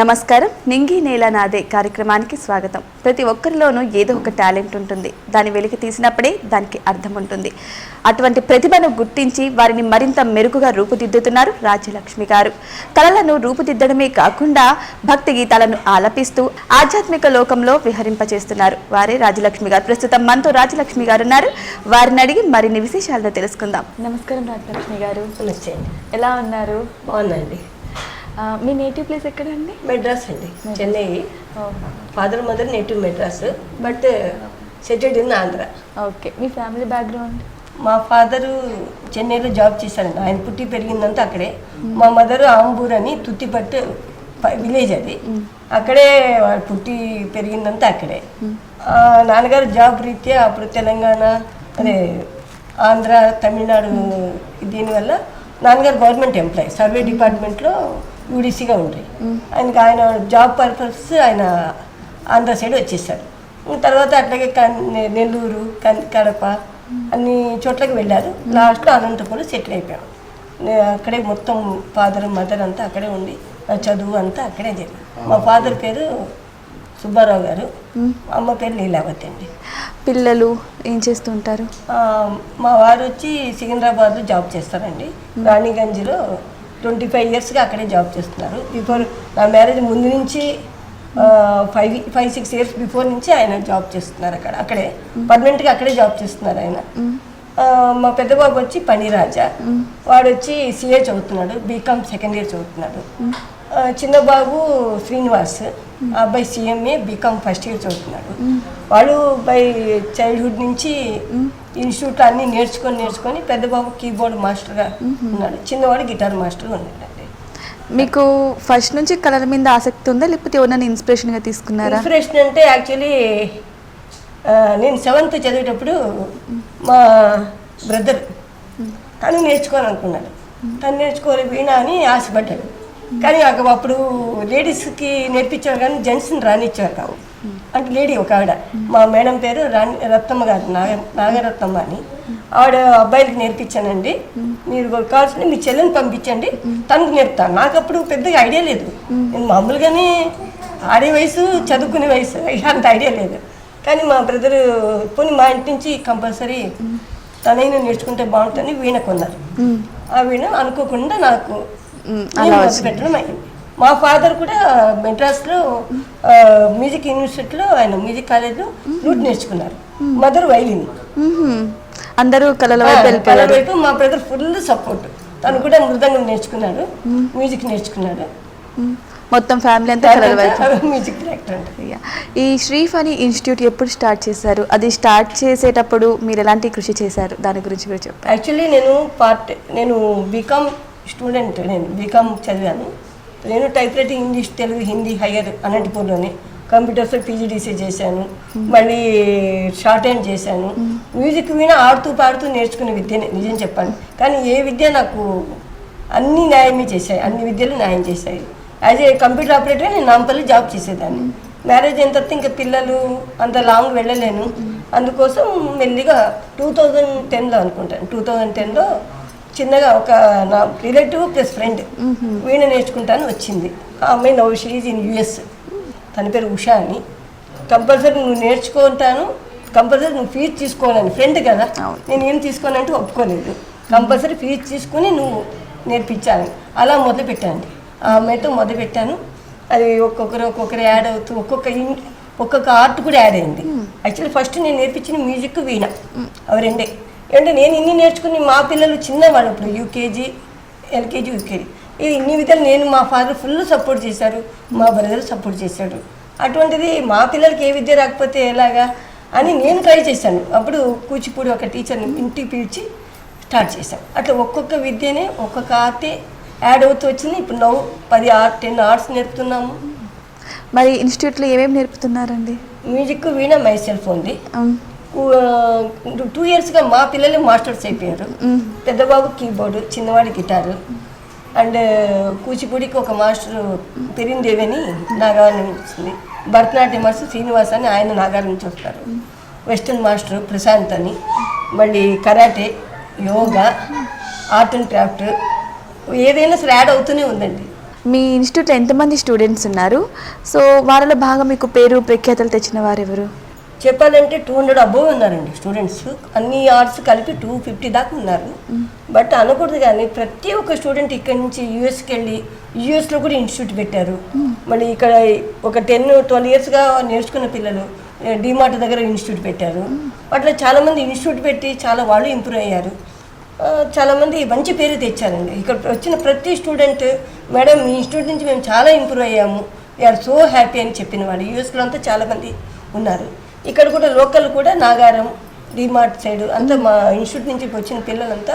నమస్కారం. నింగి నేల నాదే కార్యక్రమానికి స్వాగతం. ప్రతి ఒక్కరిలోనూ ఏదో ఒక టాలెంట్ ఉంటుంది. దాని వెలికి తీసినప్పుడే దానికి అర్థం ఉంటుంది. అటువంటి ప్రతిభను గుర్తించి వారిని మరింత మెరుగుగా రూపుదిద్దుతున్నారు రాజ్యలక్ష్మి గారు. కళలను రూపుదిద్దడమే కాకుండా భక్తి గీతాలను ఆలపిస్తూ ఆధ్యాత్మిక లోకంలో విహరింపచేస్తున్నారు. వారే రాజ్యలక్ష్మి గారు. ప్రస్తుతం మనతో రాజ్యలక్ష్మి గారు ఉన్నారు. వారిని అడిగి మరిన్ని విశేషాలను తెలుసుకుందాం. నమస్కారం రాజ్యలక్ష్మి గారు. ఎలా ఉన్నారు? బాగుందండి. మీ నేటివ్ ప్లేస్ ఎక్కడండి? మెడ్రాస్ అండి Chennai. Father mother native Madras but settled in Andhra okay. Me family background మా ఫాదరు చెన్నైలో జాబ్ చేశారండి. ఆయన పుట్టి పెరిగిందంతా అక్కడే. మా మదరు ఆంబూర్ అని తుత్తిపట్టు ప- విలేజ్ అది. అక్కడే పుట్టి పెరిగిందంతా అక్కడే. నాన్నగారు జాబ్ రీత్యా అప్పుడు తెలంగాణ అదే ఆంధ్ర తమిళనాడు దీనివల్ల నాన్నగారు గవర్నమెంట్ ఎంప్లాయీ సర్వే డిపార్ట్మెంట్లో యూడీసీగా ఉంటాయి ఆయనకి ఆయన జాబ్ పర్పస్ ఆయన ఆంధ్ర సైడ్ వచ్చేసారు తర్వాత అట్లాగే నెల్లూరు కన్- కడప అన్ని చోట్లకి వెళ్ళారు లాస్ట్లో అనంతపురం సెటిల్ అయిపోయాం. అక్కడే మొత్తం ఫాదర్ మదర్ అంతా అక్కడే ఉండి చదువు అంతా అక్కడే జరిగింది. మా ఫాదర్ పేరు సుబ్బారావు గారు. అమ్మ పేరు లీలావతి అండి. పిల్లలు ఏం చేస్తుంటారు? మా వారు వచ్చి సికింద్రాబాద్లో జాబ్ చేస్తారండి. రాణిగంజ్లో ట్వంటీ ఫైవ్ ఇయర్స్గా అక్కడే జాబ్ చేస్తున్నారు. బిఫోర్ నా మ్యారేజ్ ముందు నుంచి five five six years before నుంచి ఆయన జాబ్ చేస్తున్నారు అక్కడ. అక్కడే పర్మనెంట్గా అక్కడే జాబ్ చేస్తున్నారు ఆయన. మా పెద్ద బాబు వచ్చి పనిరాజా. వాడు వచ్చి సిఏ చదువుతున్నాడు బీకామ్ సెకండ్ ఇయర్ చదువుతున్నాడు. చిన్న బాబు శ్రీనివాస్ ఆ అబ్బాయి సిఎంఏ బీకామ్ ఫస్ట్ ఇయర్ చదువుతున్నాడు. వాడు బై చైల్డ్హుడ్ నుంచి ఇన్స్టిట్యూట్ అన్ని నేర్చుకొని నేర్చుకొని పెద్ద బాబు కీబోర్డ్ మాస్టర్గా ఉన్నాడు. చిన్నవాడు గిటార్ మాస్టర్ ఉన్నాడండి. మీకు ఫస్ట్ నుంచి కళల మీద ఆసక్తి ఉందా? లేకపోతే ఎవరైనా ఇన్స్పిరేషన్గా తీసుకున్నారా? ఇన్స్పిరేషన్ అంటే యాక్చువల్లీ నేను సెవెంత్ చదివేటప్పుడు మా బ్రదర్ తను నేర్చుకోవాలనుకున్నాడు. తను నేర్చుకోవాలి వీణ అని ఆశపడ్డాడు. కానీ అప్పుడు లేడీస్కి నేర్పించారు కానీ జెంట్స్ని రానిచ్చారు కావు అంటే లేడీ ఒక ఆవిడ. మా మేడం పేరు రాణి రత్నమ్మ గారు నాగ నాగరత్నమ్మ అని. ఆవిడ అబ్బాయిలకి నేర్పించానండి. మీరు కావాల్సింది మీ చెల్లెని పంపించండి. తనకు నేర్పుతాను నాకు అప్పుడు పెద్దగా ఐడియా లేదు. నేను మామూలుగానే ఆడే వయసు చదువుకునే వయసు అంత ఐడియా లేదు. కానీ మా బ్రదర్ పోనీ మా ఇంటి నుంచి కంపల్సరీ తనైనా నేర్చుకుంటే బాగుంటుంది వీణ కొన్నారు. ఆ వీణ అనుకోకుండా నాకు పెట్టడం అయింది. మా ఫాదర్ కూడా మెడ్రాస్లో మ్యూజిక్ యూనివర్సిటీలో ఆయన మ్యూజిక్ కాలేజ్లో ఫ్లూట్ నేర్చుకున్నారు. Mother violin. అందరూ కళల వైపు మా బ్రదర్ ఫుల్ సపోర్ట్ తను కూడా మృదంగం నేర్చుకున్నాడు మ్యూజిక్ నేర్చుకున్నాడు. మొత్తం ఫ్యామిలీ అంతా కళల వైపు. మ్యూజిక్. ఈ శ్రీఫణి ఇన్స్టిట్యూట్ ఎప్పుడు స్టార్ట్ చేశారు? అది స్టార్ట్ చేసేటప్పుడు మీరు ఎలాంటి కృషి చేశారు? దాని గురించి కూడా యాక్చువల్లీ నేను పార్ట్ నేను బీకామ్ స్టూడెంట్ నేను బీకామ్ చదివాను. నేను type writing English Telugu Hindi higher అనంతపూర్లోనే. కంప్యూటర్స్లో పీజీడీసీ చేశాను. మళ్ళీ షార్ట్ హ్యాండ్ చేశాను. మ్యూజిక్ విన ఆడుతూ పాడుతూ నేర్చుకునే విద్యనే నిజం చెప్పాను కానీ ఏ విద్య నాకు అన్ని న్యాయమే చేశాయి. అన్ని విద్యలు న్యాయం చేశాయి. యాజ్ ఏ కంప్యూటర్ ఆపరేటర్ నేను నాంపల్లి జాబ్ చేసేదాన్ని. మ్యారేజ్ అయిన తర్వాత ఇంకా పిల్లలు అంత లాంగ్ వెళ్ళలేను. అందుకోసం మెల్లిగా టూ థౌజండ్ టెన్లో అనుకుంటాను. టూ థౌజండ్ టెన్లో చిన్నగా ఒక నా రిలేటివ్ ప్లస్ ఫ్రెండ్ వీణ నేర్చుకుంటాను వచ్చింది. ఆ అమ్మాయి నవ్ షీజ్ ఇన్ యుఎస్ తన పేరు ఉషా అని. కంపల్సరీ నువ్వు నేర్చుకుంటాను కంపల్సరీ నువ్వు ఫీజు తీసుకోవాలని. ఫ్రెండ్ కదా. నేను ఏం తీసుకోనంటే ఒప్పుకోలేదు. కంపల్సరీ ఫీజు తీసుకుని నువ్వు నేర్పించాలి. అలా మొదలు పెట్టాను. ఆ అమ్మాయితో మొదలు పెట్టాను. అది ఒక్కొక్కరు ఒక్కొక్కరు యాడ్ అవుతూ ఒక్కొక్క ఒక్కొక్క ఆర్ట్ కూడా యాడ్ అయింది. యాక్చువల్లీ ఫస్ట్ నేను నేర్పించిన మ్యూజిక్ వీణ. అవి రెండే. అంటే నేను ఇన్ని నేర్చుకుని మా పిల్లలు చిన్నవాళ్ళు ఇప్పుడు యూకేజీ ఎల్కేజీ యూకేజీ ఇది ఇన్ని విధాలు నేను మా ఫాదర్ ఫుల్ సపోర్ట్ చేశారు మా బ్రదర్ సపోర్ట్ చేశాడు. అటువంటిది మా పిల్లలకి ఏ విద్య రాకపోతే ఎలాగా అని నేను ట్రై చేశాను. అప్పుడు కూచిపూడి ఒక టీచర్ని ఇంటికి పిలిచి స్టార్ట్ చేశాను. అట్లా ఒక్కొక్క విద్యనే ఒక్కొక్క ఆర్టే యాడ్ అవుతూ వచ్చింది. ఇప్పుడు నవ్వు పది ఆర్ట్ టెన్ ఆర్ట్స్ నేర్పుతున్నాము. మరి ఇన్స్టిట్యూట్లో ఏమేమి నేర్పుతున్నారండి? మ్యూజిక్ వీణ మై సెల్ఫ్ ఉంది. టూ ఇయర్స్గా మా పిల్లలు మాస్టర్స్ అయిపోయారు. పెద్ద బాబు కీబోర్డు చిన్నవాడి గిటారు. అండ్ కూచిపూడికి ఒక మాస్టర్ పెరిందేవి అని నాగారం నుంచి వచ్చింది భరతనాట్యం మాస్టర్ శ్రీనివాస్ అని ఆయన నాగారం నుంచి వస్తారు. వెస్టర్న్ మాస్టర్ ప్రశాంత్ అని. మళ్ళీ karate yoga art and craft ఏదైనా సరే యాడ్ అవుతూనే ఉందండి. మీ ఇన్స్టిట్యూట్లో ఎంతమంది స్టూడెంట్స్ ఉన్నారు? సో వారిలో బాగా మీకు పేరు ప్రఖ్యాతలు తెచ్చిన వారు ఎవరు చెప్పాలంటే టూ హండ్రెడ్ అబోవ్ ఉన్నారండి స్టూడెంట్స్ అన్ని ఆర్ట్స్ కలిపి టూ ఫిఫ్టీ దాకా ఉన్నారు. బట్ అనకూడదు కానీ ప్రతి ఒక్క స్టూడెంట్ ఇక్కడ నుంచి యూఎస్కి వెళ్ళి యూఎస్లో కూడా ఇన్స్టిట్యూట్ పెట్టారు. మళ్ళీ ఇక్కడ ఒక టెన్ ట్వెల్వ్ ఇయర్స్గా నేర్చుకున్న పిల్లలు డిమార్ట్ దగ్గర ఇన్స్టిట్యూట్ పెట్టారు. అట్లా చాలామంది ఇన్స్టిట్యూట్ పెట్టి చాలా వాళ్ళు ఇంప్రూవ్ అయ్యారు. చాలామంది మంచి పేరు తెచ్చారండి. ఇక్కడ వచ్చిన ప్రతి స్టూడెంట్ మేడం మీ ఇన్స్టిట్యూట్ నుంచి మేము చాలా ఇంప్రూవ్ అయ్యాము. వీఆర్ సో హ్యాపీ అని చెప్పిన వాళ్ళు. యూఎస్లో అంతా చాలామంది ఉన్నారు. ఇక్కడ కూడా లోకల్ కూడా నాగారం డిమార్ట్ సైడ్ అంతా మా ఇన్స్టిట్యూట్ నుంచి వచ్చిన పిల్లలంతా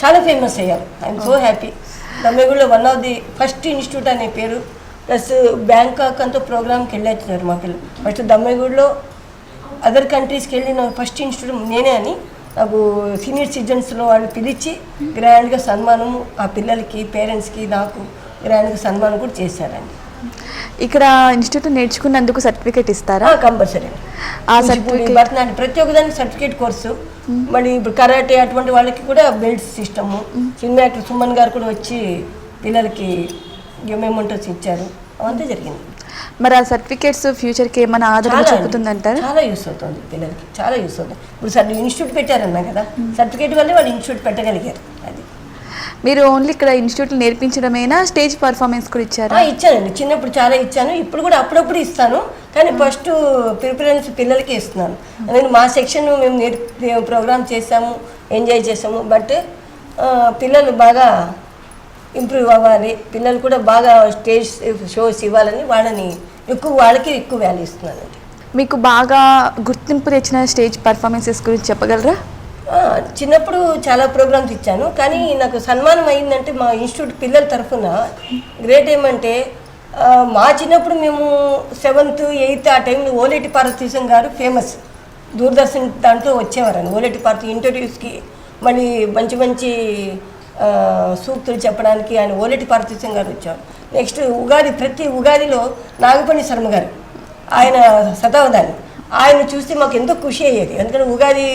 చాలా ఫేమస్ అయ్యారు. I'm so happy దమ్మగూడలో one of the first institute అనే పేరు. ప్లస్ బ్యాంకాక్ అంతా ప్రోగ్రామ్కి వెళ్ళొచ్చినారు మా పిల్లలు. ఫస్ట్ దమ్మగూడలో అదర్ కంట్రీస్కి వెళ్ళిన ఫస్ట్ ఇన్స్టిట్యూట్ నేనే అని నాకు సీనియర్ సిటిజన్స్లో వాళ్ళు పిలిచి గ్రాండ్గా సన్మానం ఆ పిల్లలకి పేరెంట్స్కి నాకు గ్రాండ్గా సన్మానం కూడా చేశారండి. ఇక్కడ ఇన్స్టిట్యూట్ నేర్చుకున్నందుకు సర్టిఫికేట్ ఇస్తారా? కంపల్సరీ. ఆ సర్టిఫికేట్ భరతనాట్యం ప్రతి ఒక్కదానికి సర్టిఫికేట్ కోర్సు. మళ్ళీ ఇప్పుడు కరాటే అటువంటి వాళ్ళకి కూడా belt system. Cinema actor Suman గారు కూడా వచ్చి పిల్లలకి మెమెంటోస్ ఇచ్చారు. అవంతా జరిగింది. మరి ఆ సర్టిఫికేట్స్ ఫ్యూచర్కి ఏమైనా అండి. చూపుతుందంటారా చాలా యూస్ అవుతుంది పిల్లలకి. చాలా యూస్ అవుతుంది. ఇప్పుడు సార్ ఇన్స్టిట్యూట్ పెట్టారన్నా కదా సర్టిఫికేట్ వల్లే వాళ్ళు ఇన్స్టిట్యూట్ పెట్టగలిగారు. అది. మీరు ఓన్లీ ఇక్కడ ఇన్స్టిట్యూట్లో నేర్పించడమేనా స్టేజ్ పర్ఫార్మెన్స్ కూడా ఇచ్చారా? ఇచ్చానండి. చిన్నప్పుడు చాలా ఇచ్చాను. ఇప్పుడు కూడా అప్పుడప్పుడు ఇస్తాను. కానీ ఫస్ట్ ప్రిఫరెన్స్ పిల్లలకి ఇస్తున్నాను. నేను మా సెక్షన్ మేము నేర్పి ప్రోగ్రామ్ చేసాము ఎంజాయ్ చేసాము బట్ పిల్లలు బాగా ఇంప్రూవ్ అవ్వాలి. పిల్లలు కూడా బాగా స్టేజ్ షోస్ ఇవ్వాలని వాళ్ళని ఎక్కువ వాళ్ళకి ఎక్కువ వాల్యూ ఇస్తున్నానండి. మీకు బాగా గుర్తింపు తెచ్చిన స్టేజ్ పర్ఫార్మెన్సెస్ గురించి చెప్పగలరా? చిన్నప్పుడు చాలా ప్రోగ్రామ్స్ ఇచ్చాను. కానీ నాకు సన్మానం అయిందంటే మా ఇన్స్టిట్యూట్ పిల్లల తరఫున గ్రేట్ ఏమంటే మా చిన్నప్పుడు మేము సెవెంత్ ఎయిత్ ఆ టైంలో ఓలేటి పార్వతీశం గారు ఫేమస్. దూరదర్శన్ దాంట్లో వచ్చేవారని ఓలేటి పార్వతి ఇంటర్వ్యూస్కి మళ్ళీ మంచి మంచి సూక్తులు చెప్పడానికి ఆయన ఓలేటి పార్వతీశం గారు వచ్చారు. నెక్స్ట్ ఉగాది ప్రతి ఉగాదిలో నాగపణి శర్మ గారు ఆయన శతావధాని ఆయన చూస్తే మాకు ఎంతో ఖుషి అయ్యేది. ఎందుకంటే ఉగాది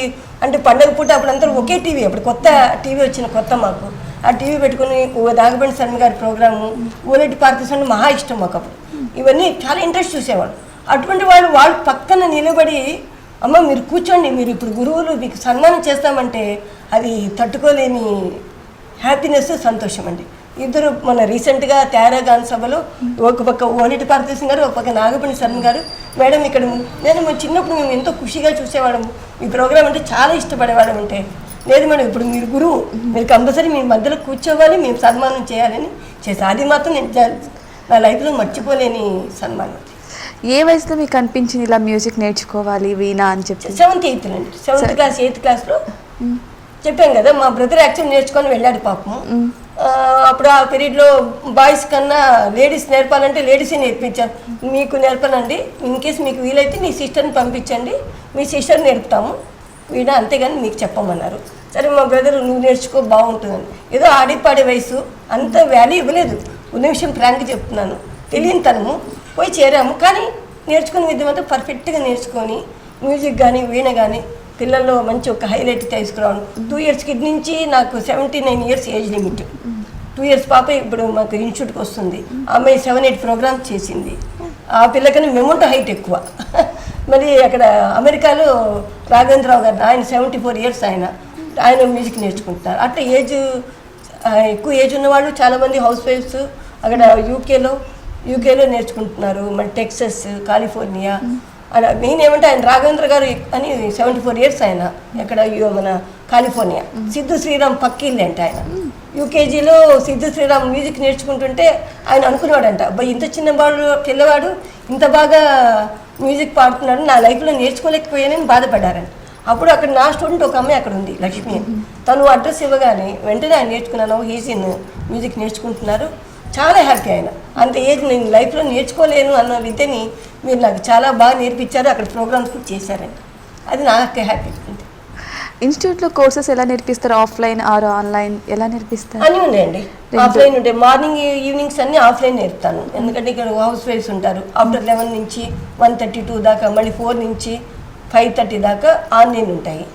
అంటే పండగ పూట అప్పుడు అందరూ ఒకే టీవీ అప్పుడు కొత్త టీవీ వచ్చిన కొత్త మాకు. ఆ టీవీ పెట్టుకుని దాగబండి శర్మ గారి ప్రోగ్రాము ఊలటి పార్టీస్ మహా ఇష్టం మాకు అప్పుడు. ఇవన్నీ చాలా ఇంట్రెస్ట్ చూసేవాళ్ళు. అటువంటి వాళ్ళు వాళ్ళు పక్కన నిలబడి అమ్మ మీరు కూర్చోండి మీరు ఇప్పుడు గురువులు మీకు సన్మానం చేస్తామంటే అది తట్టుకోలేని హ్యాపీనెస్ సంతోషం అండి. ఇద్దరు మన రీసెంట్గా తేరా గాన సభలో ఒక పక్క ఓనిటి పార్తీసం గారు ఒక పక్క నాగపణి శర్మ గారు మేడం ఇక్కడ నేను మేము చిన్నప్పుడు మేము ఎంతో ఖుషిగా చూసేవాళ్ళము ఈ ప్రోగ్రామ్ అంటే చాలా ఇష్టపడేవాళ్ళం అంటే. లేదు మేడం ఇప్పుడు మీరు గురువు మీరు కంపల్సరీ మీ మధ్యలో కూర్చోవాలి మేము సన్మానం చేయాలని చేసి అది మాత్రం నేను నా లైఫ్లో మర్చిపోలేని సన్మానం. ఏ వయసులో మీకు అనిపించింది ఇలా మ్యూజిక్ నేర్చుకోవాలి వీణా అని చెప్పి? సెవెంత్ ఎయిత్ అండి సెవెంత్ క్లాస్ ఎయిత్ క్లాస్లో చెప్పాను కదా మా బ్రదర్ యాక్చువల్ నేర్చుకొని వెళ్ళాడు పాపం అప్పుడు ఆ పీరియడ్లో బాయ్స్ కన్నా లేడీస్ నేర్పాలంటే లేడీసే నేర్పించారు మీకు నేర్పనండి. ఇన్ కేస్ మీకు వీలైతే మీ సిస్టర్ని పంపించండి. మీ సిస్టర్ నేర్పుతాము. వీడ అంతేగాని మీకు చెప్పమన్నారు. సరే మా బ్రదర్ నువ్వు నేర్చుకో బాగుంటుందని. ఏదో ఆడిపాడే వయసు అంత వ్యాల్యూ ఇవ్వలేదు. ఉన్న విషయం ఫ్రాంక్ చెప్తున్నాను. తెలియని తనము. పోయి చేరాము. కానీ నేర్చుకునే విద్య మాత్రం పర్ఫెక్ట్గా నేర్చుకొని మ్యూజిక్ కానీ వీణ కానీ పిల్లల్లో మంచి ఒక హైలైట్ తీసుకురావడం. టూ ఇయర్స్ కిడ్ నుంచి నాకు seventy nine years age limit two years పాప ఇప్పుడు మాకు ఇన్స్టిట్యూట్కి వస్తుంది. ఆమె సెవెన్ ఎయిట్ ప్రోగ్రామ్స్ చేసింది. ఆ పిల్లకని మెమోంట హైట్ ఎక్కువ. మరి అక్కడ అమెరికాలో రాఘవేంద్రరావు గారు ఆయన సెవెంటీ ఫోర్ ఇయర్స్ ఆయన. ఆయన మ్యూజిక్ నేర్చుకుంటున్నారు. అట్లా ఏజ్ ఎక్కువ ఏజ్ ఉన్నవాళ్ళు చాలామంది హౌస్ వైఫ్స్ అక్కడ యూకేలో యూకేలో నేర్చుకుంటున్నారు. మన టెక్సస్ కాలిఫోర్నియా అలా మెయిన్ ఏమంటే ఆయన రాఘవేంద్ర గారు అని సెవెంటీ ఫోర్ ఇయర్స్ ఆయన ఎక్కడ మన కాలిఫోర్నియా. సిద్ధు శ్రీరామ్ పక్కిల్లు అంటే ఆయన. యూకేజీలో సిద్ధు శ్రీరామ్ మ్యూజిక్ నేర్చుకుంటుంటే ఆయన అనుకున్నాడంట అబ్బాయి ఇంత చిన్న వాడు పిల్లవాడు ఇంత బాగా మ్యూజిక్ పాడుతున్నాడు నా లైఫ్లో నేర్చుకోలేకపోయానని బాధపడ్డారంట. అప్పుడు అక్కడ నా స్టూడెంట్ ఒక అమ్మాయి అక్కడ ఉంది లక్ష్మి. తను అడ్రస్ ఇవ్వగానే వెంటనే ఆయన నేర్చుకున్నాను ఇన్ మ్యూజిక్ నేర్చుకుంటున్నారు. చాలా హ్యాపీ ఆయన. అంత ఏజ్ నేను లైఫ్లో నేర్చుకోలేను అన్న విద్యని మీరు నాకు చాలా బాగా నేర్పించారు అక్కడ ప్రోగ్రామ్స్ కూడా చేశారండి. అది నాకు హ్యాపీ ఇన్స్టిట్యూట్లో కోర్సెస్ ఎలా నేర్పిస్తారు? ఆఫ్లైన్ ఆర్ ఆన్లైన్ ఎలా నేర్పిస్తారు? అన్నీ ఉన్నాయండి. ఆఫ్లైన్ ఉంటాయి మార్నింగ్ ఈవినింగ్స్ అన్ని ఆఫ్లైన్ నేర్పుతాను. ఎందుకంటే ఇక్కడ హౌస్ వైఫ్స్ ఉంటారు. ఆఫ్టర్ లెవెన్ నుంచి వన్ థర్టీ టూ దాకా మళ్ళీ ఫోర్ నుంచి ఫైవ్ థర్టీ దాకా ఆన్లైన్ ఉంటాయి.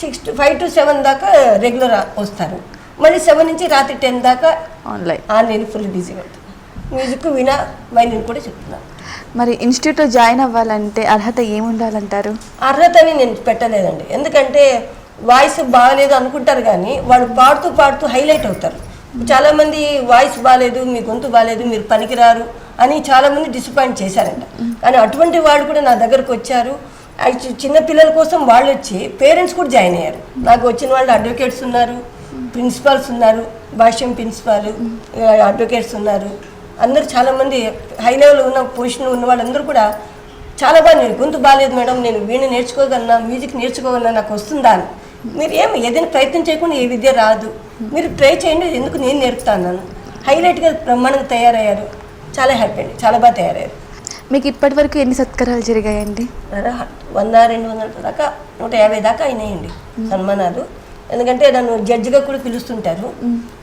Six to five to seven దాకా రెగ్యులర్ వస్తారు. మళ్ళీ సెవెన్ నుంచి రాత్రి టెన్ దాకా ఆన్లైన్. Online full busy. ఉంటుంది మ్యూజిక్ వినా వైలిన్ కూడా చెప్తున్నాను మరి ఇన్స్టిట్యూట్లో జాయిన్ అవ్వాలంటే అర్హత ఏముండాలంటారు? అర్హతని నేను పెట్టలేదండి. ఎందుకంటే వాయిస్ బాగాలేదు అనుకుంటారు కానీ వాళ్ళు పాడుతూ పాడుతూ హైలైట్ అవుతారు. చాలామంది వాయిస్ బాగాలేదు మీ గొంతు బాగాలేదు మీరు పనికిరారు అని చాలామంది డిసప్పాయింట్ చేశారంట. కానీ అటువంటి వాళ్ళు కూడా నా దగ్గరకు వచ్చారు. చిన్న పిల్లల కోసం వాళ్ళు వచ్చి పేరెంట్స్ కూడా జాయిన్ అయ్యారు. నాకు వచ్చిన వాళ్ళు అడ్వకేట్స్ ఉన్నారు ప్రిన్సిపాల్స్ ఉన్నారు భాష్యం ప్రిన్సిపాల్ అడ్వకేట్స్ ఉన్నారు. అందరూ చాలామంది హై లెవెల్ ఉన్న పొజిషన్ ఉన్న వాళ్ళందరూ కూడా చాలా బాగా నేను గొంతు బాగాలేదు మేడం నేను వీణ నేర్చుకోగలనా మ్యూజిక్ నేర్చుకోగలనా నాకు వస్తుందా అని. మీరు ఏం ఏదైనా ప్రయత్నం చేయకుండా ఏ విద్య రాదు. మీరు ట్రై చేయండి ఎందుకు నేను నేర్పుతాను హైలైట్గా బ్రహ్మాండంగా తయారయ్యారు. చాలా హ్యాపీ అండి చాలా బాగా తయారయ్యారు. మీకు ఇప్పటివరకు ఎన్ని సత్కారాలు జరిగాయండి? వంద రెండు వందల దాకా నూట యాభై దాకా అయినాయండి సన్మానాలు. ఎందుకంటే నన్ను జడ్జిగా కూడా పిలుస్తుంటారు.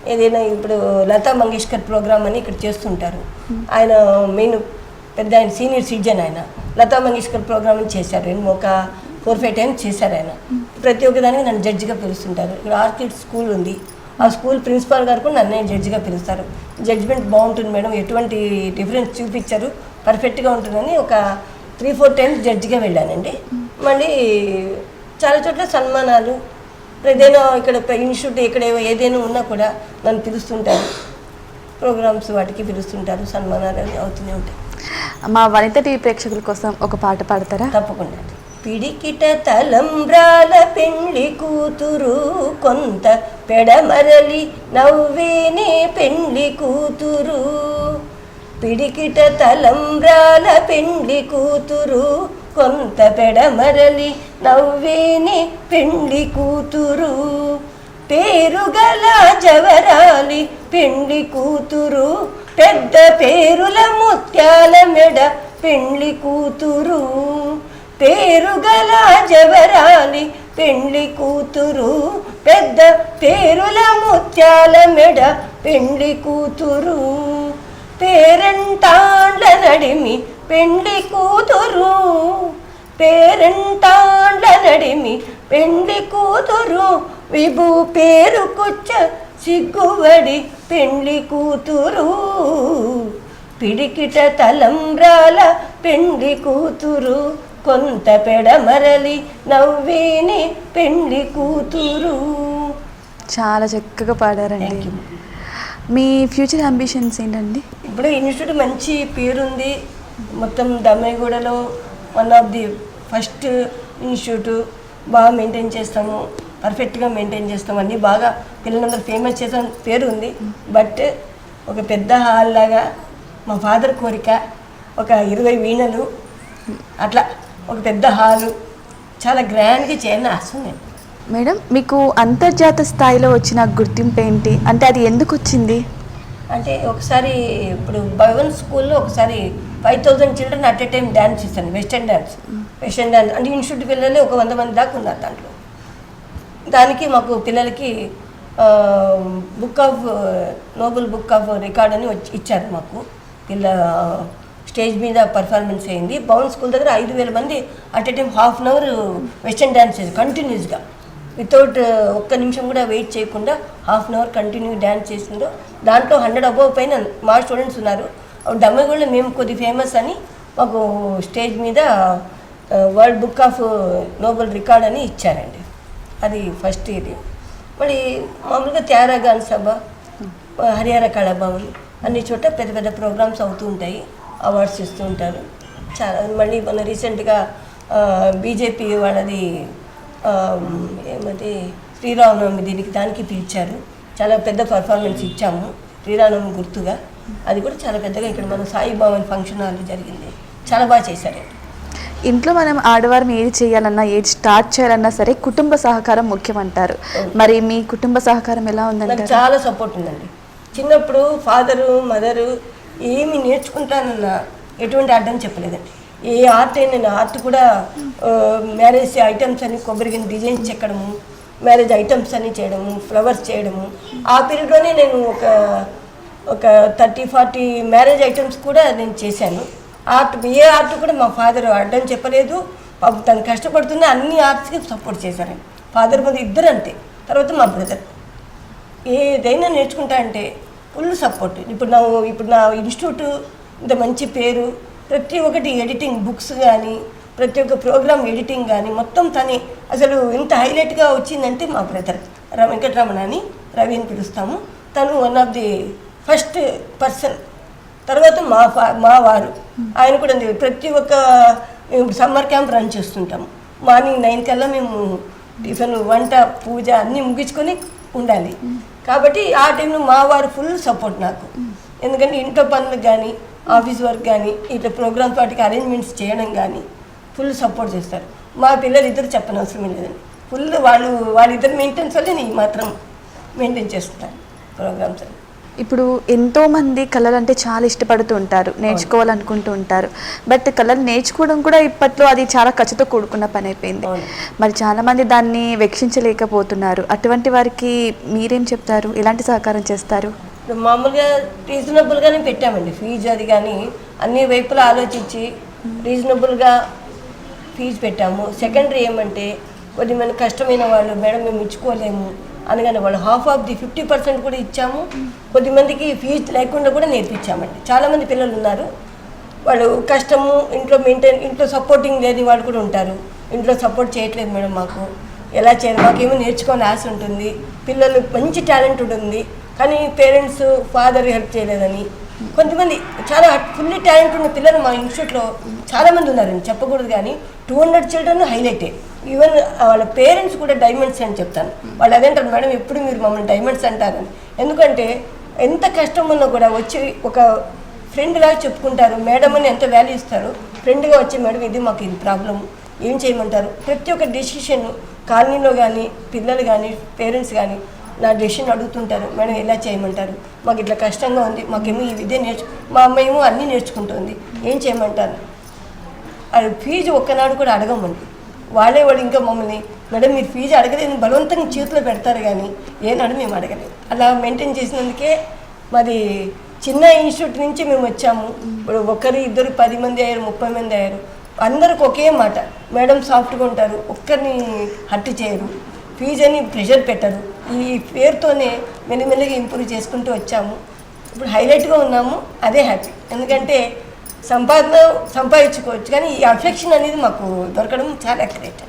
ఏదైనా ఇప్పుడు లతా మంగేష్కర్ ప్రోగ్రామ్ అని ఇక్కడ చేస్తుంటారు. ఆయన మెయిన్ పెద్ద ఆయన సీనియర్ సిటిజన్ ఆయన. లతా మంగేష్కర్ ప్రోగ్రామ్ అని చేశారు. నేను ఒక ఫోర్ ఫైవ్ టైమ్స్ చేశారు ఆయన. ప్రతి ఒక్కదానికి నన్ను జడ్జిగా పిలుస్తుంటారు. ఇక్కడ ఆర్కిడ్ స్కూల్ ఉంది. ఆ స్కూల్ ప్రిన్సిపాల్ గారు కూడా నన్నే జడ్జిగా పిలుస్తారు. జడ్జిమెంట్ బాగుంటుంది మేడం. ఎటువంటి డిఫరెన్స్ చూపించారు. పర్ఫెక్ట్గా ఉంటుందని ఒక త్రీ ఫోర్ టైమ్స్ జడ్జిగా వెళ్ళానండి. మళ్ళీ చాలా చోట్ల సన్మానాలు ఏదైనా ఇక్కడ ఇన్స్టిట్యూట్ ఇక్కడ ఏదైనా ఉన్నా కూడా నన్ను పిలుస్తుంటారు. ప్రోగ్రామ్స్ వాటికి పిలుస్తుంటారు. సన్మానాలు అవి అవుతూనే ఉంటాయి. మా వనిత టీవీ ప్రేక్షకుల కోసం ఒక పాట పాడతారా? తప్పకుండా. పిడికిట తలంబ్రాల పెండ్లి కూతురు కొంత పెడమరలి నవ్వేనే పెండ్లి కూతురు. పిడికిట తలంబ్రాల పెండ్లి కూతురు కొంత పెడమరలి నవ్వేని పెండ్లి కూతురు. పేరుగల జవరాలి పెండ్లి కూతురు. పెద్ద పేరుల ముత్యాల మెడ పెండ్లి కూతురు. పేరుగల జవరాలి పెండ్లి కూతురు. పెద్ద పేరుల ముత్యాల మెడ పెండ్లి కూతురు. పేరంటాండ్ల నడిమి పెండ్లి కూతురు పేరంటాండ్ల నడిమి పెండ్లి కూతురు విభు పేరు కుచ్చ సిగ్గువడి పెండ్లి కూతురు. పిడికిట తలంబ్రాల పెండ్లి కూతురు కొంత పెడమరలి నవ్వేని పెండ్లి కూతురు. చాలా చక్కగా పాడారండి. మీ ఫ్యూచర్ అంబిషన్స్ ఏంటండి? ఇప్పుడు ఇన్స్టిట్యూట్ మంచి పేరుంది. మొత్తం దమ్మేగూడలో one of the first institute బాగా మెయింటైన్ చేస్తాము పర్ఫెక్ట్గా మెయింటైన్ చేస్తాము. అన్నీ బాగా పిల్లలందరూ ఫేమస్ చేసాం పేరు ఉంది. బట్ ఒక పెద్ద హాల్ లాగా మా ఫాదర్ కోరిక ఒక ఇరవై వీణలు అట్లా ఒక పెద్ద హాలు చాలా గ్రాండ్గా చేయాలని ఆశ ఉంది మేడం మీకు అంతర్జాతీయ స్థాయిలో వచ్చిన గుర్తింపు ఏంటి? అంటే అది ఎందుకు వచ్చింది? అంటే ఒకసారి ఇప్పుడు భవన్ స్కూల్లో ఒకసారి five thousand children at a time dance చేశాను వెస్టర్న్ డ్యాన్స్ వెస్టర్న్ డ్యాన్స్ అంటే ఇన్స్టిట్యూట్ పిల్లలు ఒక వంద మంది దాకా ఉన్నారు దాంట్లో. దానికి మాకు పిల్లలకి book of Nobel book of record అని వచ్చి ఇచ్చారు మాకు. పిల్ల స్టేజ్ మీద పర్ఫార్మెన్స్ అయింది. భవన్ స్కూల్ దగ్గర ఐదు వేల మంది at a time half an hour western dance చేశారు కంటిన్యూస్గా వితౌట్ ఒక్క నిమిషం కూడా వెయిట్ చేయకుండా half an hour continue dance చేసిందో దాంట్లో హండ్రెడ్ అబోవ్ పైన మా స్టూడెంట్స్ ఉన్నారు. డమ్మగూడలో మేము కొద్ది ఫేమస్ అని మాకు స్టేజ్ మీద world book of Nobel record అని ఇచ్చారండి. అది ఫస్ట్ ఇది. మరి మామూలుగా త్యారాగాన్ సభ హరిహర కళాభవన్ అన్ని చోట పెద్ద పెద్ద ప్రోగ్రామ్స్ అవుతూ ఉంటాయి అవార్డ్స్ ఇస్తూ ఉంటారు. చాలా మళ్ళీ మన రీసెంట్గా బీజేపీ వాళ్ళది ఏమంటే శ్రీరామనవమి దీనికి దానికి పిలిచారు. చాలా పెద్ద పర్ఫార్మెన్స్ ఇచ్చాము శ్రీరామనవమి గుర్తుగా. అది కూడా చాలా పెద్దగా ఇక్కడ మన సాయి భవన్ ఫంక్షన్ హాల్ జరిగింది. చాలా బాగా చేశారండి ఇంట్లో మనం ఆడవారం ఏది చేయాలన్నా ఏది స్టార్ట్ చేయాలన్నా సరే కుటుంబ సహకారం ముఖ్యమంటారు. మరి మీ కుటుంబ సహకారం ఎలా నాకు ఉందంటారు? చాలా సపోర్ట్ ఉందండి. చిన్నప్పుడు ఫాదరు మదరు ఏమి నేర్చుకుంటానన్నా ఎటువంటి అడ్డం చెప్పలేదండి. ఏ ఆర్ట్ అయినా ఆర్ట్ కూడా మ్యారేజ్ ఐటమ్స్ అని కొబ్బరికి డిజైన్స్ చెక్కడము మ్యారేజ్ ఐటమ్స్ అని చేయడము ఫ్లవర్స్ చేయడము. ఆ పీరియడ్లోనే నేను ఒక ఒక థర్టీ ఫార్టీ మ్యారేజ్ ఐటమ్స్ కూడా నేను చేశాను. ఆర్ట్ ఏ ఆర్ట్ కూడా మా ఫాదర్ అడ్డం చెప్పలేదు. పాపం తను కష్టపడుతున్న అన్ని ఆర్ట్స్కి సపోర్ట్ చేశాను ఫాదర్ ముందు ఇద్దరు అంతే తర్వాత మా బ్రదర్. ఏదైనా నేర్చుకుంటా అంటే ఫుల్ సపోర్ట్. ఇప్పుడు నా ఇప్పుడు నా ఇన్స్టిట్యూట్ ఇంత మంచి పేరు. ప్రతి ఒక్కటి ఎడిటింగ్ బుక్స్ కానీ ప్రతి ఒక్క ప్రోగ్రామ్ ఎడిటింగ్ కానీ మొత్తం తనే. అసలు ఇంత హైలైట్గా వచ్చిందంటే మా బ్రదర్. వెంకటరమణ అని రవి అని పిలుస్తాము. తను one of the first person తర్వాత మా మా వారు. ఆయన కూడా ప్రతి ఒక్క మేము సమ్మర్ క్యాంప్ రన్ చేస్తుంటాము. మార్నింగ్ నైన్ కల్లా మేము టిఫిన్ వంట పూజ అన్నీ ముగించుకొని ఉండాలి. కాబట్టి ఆ టైంలో మా వారు ఫుల్ సపోర్ట్ నాకు. ఎందుకంటే ఇంట్లో పనులకు కానీ ఆఫీస్ వర్క్ కానీ ఇట్లా ప్రోగ్రామ్స్ వాటికి అరేంజ్మెంట్స్ చేయడం కానీ ఫుల్ సపోర్ట్ చేస్తారు. మా పిల్లలు ఇద్దరు చెప్పనవసరం లేదండి. ఫుల్ వాళ్ళు వాళ్ళిద్దరు మెయింటెన్స్ వల్లే నేను మాత్రం మెయింటైన్ చేస్తాను ప్రోగ్రామ్స్ అని ఇప్పుడు ఎంతో మంది కళలు అంటే చాలా ఇష్టపడుతూ ఉంటారు నేర్చుకోవాలనుకుంటూ ఉంటారు. బట్ కళలు నేర్చుకోవడం కూడా ఇప్పట్లో అది చాలా ఖర్చుతో కూడుకున్న పని అయిపోయింది. మరి చాలా మంది దాన్ని వెక్షించలేకపోతున్నారు. అటువంటి వారికి మీరేం చెప్తారు? ఎలాంటి సహకారం చేస్తారు? మామూలుగా రీజనబుల్గానే పెట్టామండి. ఫీజు అది కానీ అన్ని వైపులా ఆలోచించి రీజనబుల్గా ఫీజు పెట్టాము. సెకండరీ ఏమంటే కొద్దిమంది కష్టమైన వాళ్ళు మేడం మేము ఇచ్చుకోలేము. అనగానే వాళ్ళు half of the fifty percent కూడా ఇచ్చాము. కొద్దిమందికి ఫీజు లేకుండా కూడా నేర్పించామండి. చాలామంది పిల్లలు ఉన్నారు. వాళ్ళు కష్టము ఇంట్లో మెయింటైన్ ఇంట్లో సపోర్టింగ్ లేని వాళ్ళు కూడా ఉంటారు. ఇంట్లో సపోర్ట్ చేయట్లేదు మేడం మాకు. ఎలా చేయాలి? మాకేమో నేర్చుకోని ఆశ ఉంటుంది. పిల్లలు మంచి టాలెంట్ ఉంటుంది. కానీ పేరెంట్స్ ఫాదర్ హెల్ప్ చేయలేదని. కొంతమంది చాలా ఫుల్లీ టాలెంట్ ఉన్న పిల్లలు మా ఇన్స్టిట్యూట్లో చాలామంది ఉన్నారండి. చెప్పకూడదు కానీ టూ హండ్రెడ్ చిల్డ్రన్ హైలైటే ఈవెన్ వాళ్ళ పేరెంట్స్ కూడా డైమండ్స్ అని చెప్తాను వాళ్ళు అదేంటారు మేడం ఎప్పుడు మీరు మమ్మల్ని డైమండ్స్ అంటారని? ఎందుకంటే ఎంత కష్టం ఉన్నా కూడా వచ్చి ఒక ఫ్రెండ్గా చెప్పుకుంటారు మేడం అని ఎంత వాల్యూ ఇస్తారు? ఫ్రెండ్గా వచ్చి మేడం ఇది మాకు ఇది ప్రాబ్లం ఏం చేయమంటారు? ప్రతి ఒక్క డెసిషన్ కాలనీలో కానీ పిల్లలు కానీ పేరెంట్స్ కానీ నా డెసిషన్ అడుగుతుంటారు మేడం ఎలా చేయమంటారు? మాకు ఇట్లా కష్టంగా ఉంది మాకేమో ఈ విద్య నేర్చు మా అమ్మ ఏమో అన్నీ నేర్చుకుంటుంది. ఏం చేయమంటారు? ఫీజు ఒక్కనాడు కూడా అడగమండి. వాళ్ళే వాళ్ళు ఇంకా మమ్మల్ని మేడం మీరు ఫీజు అడగలేదు బలవంతంగా చేతిలో పెడతారు కానీ ఏనాడు మేము అడగలేదు. అలా మెయింటైన్ చేసినందుకే మాది చిన్న ఇన్స్టిట్యూట్ నుంచి మేము వచ్చాము. ఇప్పుడు ఒకరు ఇద్దరు పది మంది అయ్యారు ముప్పై మంది అయ్యారు. అందరికి ఒకే మాట మేడం సాఫ్ట్గా ఉంటారు ఒక్కరిని హట్టు చేయరు ఫీజు అని ప్రెషర్ పెట్టరు. ఈ పేరుతోనే మెల్లిమెల్లిగా ఇంప్రూవ్ చేసుకుంటూ వచ్చాము. ఇప్పుడు హైలైట్గా ఉన్నాము అదే హ్యాపీ. ఎందుకంటే సంపాదన సంపాదించుకోవచ్చు. కానీ ఈ అఫెక్షన్ అనేది మాకు దొరకడం చాలా గ్రేట్